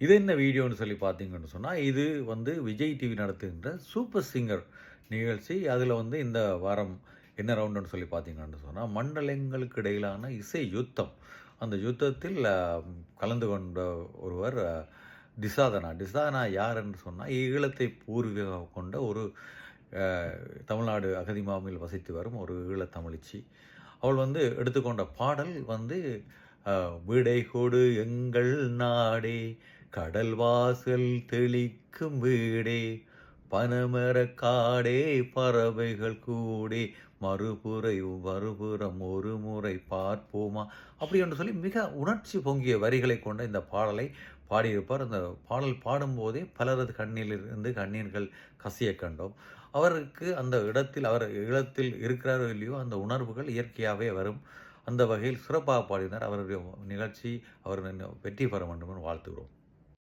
இது என்ன வீடியோன்னு சொல்லி பார்த்தீங்கன்னு சொன்னால் இது வந்து விஜய் டிவி நடத்துகின்ற சூப்பர் சிங்கர் நிகழ்ச்சி. அதில் வந்து இந்த வாரம் என்ன ரவுண்டுன்னு சொல்லி பார்த்தீங்கன்னு சொன்னால் மண்டலங்களுக்கு இடையிலான இசை யுத்தம். அந்த யுத்தத்தில் கலந்து கொண்ட ஒருவர் டிசாதனா. டிசாதனா யாருன்னு சொன்னால் ஈழத்தை பூர்வீகம் கொண்ட ஒரு தமிழ்நாடு அகதிமாமில் வசித்து வரும் ஒரு ஈழத்தமிழிச்சி. அவள் வந்து எடுத்துக்கொண்ட பாடல் வந்து அஹ், விடை கொடு எங்கள் நாடே கடல் வாசல் தெளிக்கும் வீடே பனமர காடே பறவைகள் கூடே. மறுபுறை மறுபுறம் ஒரு முறை பார்ப்போமா? அப்படி என்று சொல்லி மிக உணர்ச்சி பொங்கிய வரிகளை கொண்ட இந்த பாடலை பாடியிருப்பார் அந்த பாடல் பாடும்போதே பலரது கண்ணிலிருந்து கண்ணீர்கள் கசிய கண்டோம். அவருக்கு அந்த இடத்தில் அவர் இடத்தில் இருக்கிறாரோ இல்லையோ அந்த உணர்வுகள் இயற்கையாகவே வரும். அந்த வகையில் சிறப்பாக பாடினார். அவருடைய நிகழ்ச்சி அவர் வெற்றி பெற வேண்டும் என்று வாழ்த்துகிறோம்.